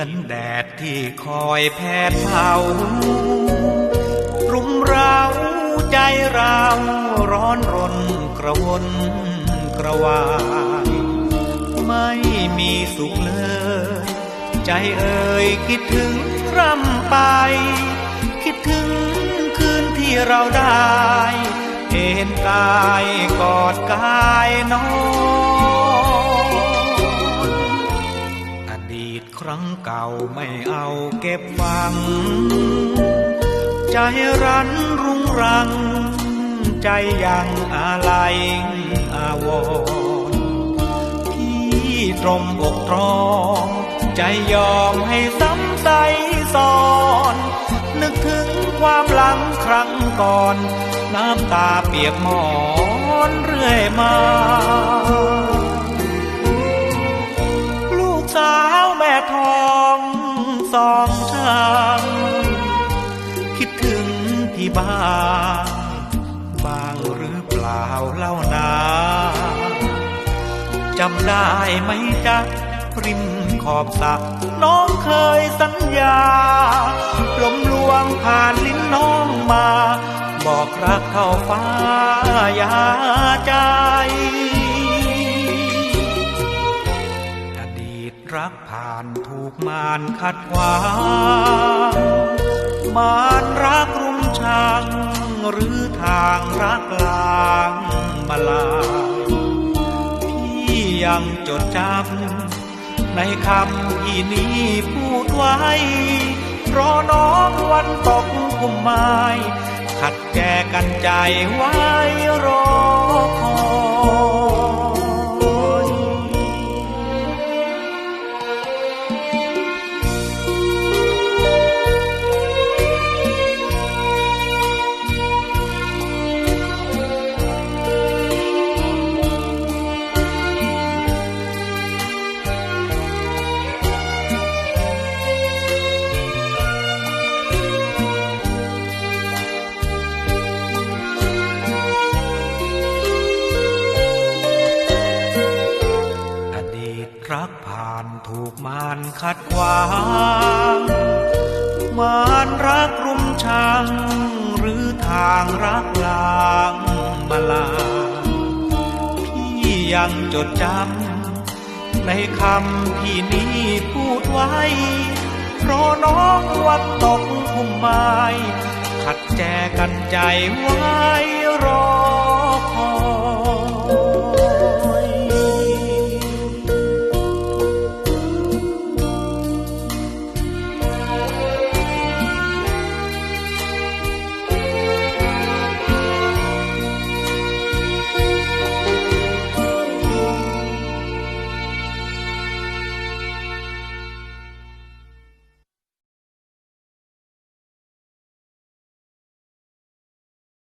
อนแดดที่คอยแผดเผารุมเราใจเราร้อนรนกระวนกระวาย ไม่มีสุขเลย ใจเอ่ยคิดถึงร่ำไป คิดถึงคืนที่เราได้เห็นกายกอดกายนอน รั้งเก่าไม่เอาเก็บฟัง ใจรันรุงรัง ใจยังอะไรอาวรที่ตรมอกตรอง ใจยอมให้ซ้ำใจซอน นึกถึงความหลังครั้งก่อน น้ำตาเปียกหมอนเรื่อยมา บ้าง บางหรือเปล่าเล่านาจำได้ไหมจ๊ะริมขอบสระน้องเคยสัญญาลมลวงผ่านลิ้นน้องมา บอกรักเข้าฟ้ายาใจอดีตรักผ่านถูกมารขัดขวางมารรักร ชัง หรือทางรักลางมาลา พี่ยังจดจำในคำที่นี้พูดไว้รอน้องวันตกกุมไม้ขัดแจกันใจไว้รอ รักผ่านถูกมารขัดขวาง มารรักรุมชัง หรือทางรักลางมาลา พี่ยังจดจำในคำที่นี้พูดไว้ เพราะน้องวันตกพุ่มไม้ขัดแจกันใจไว้รอ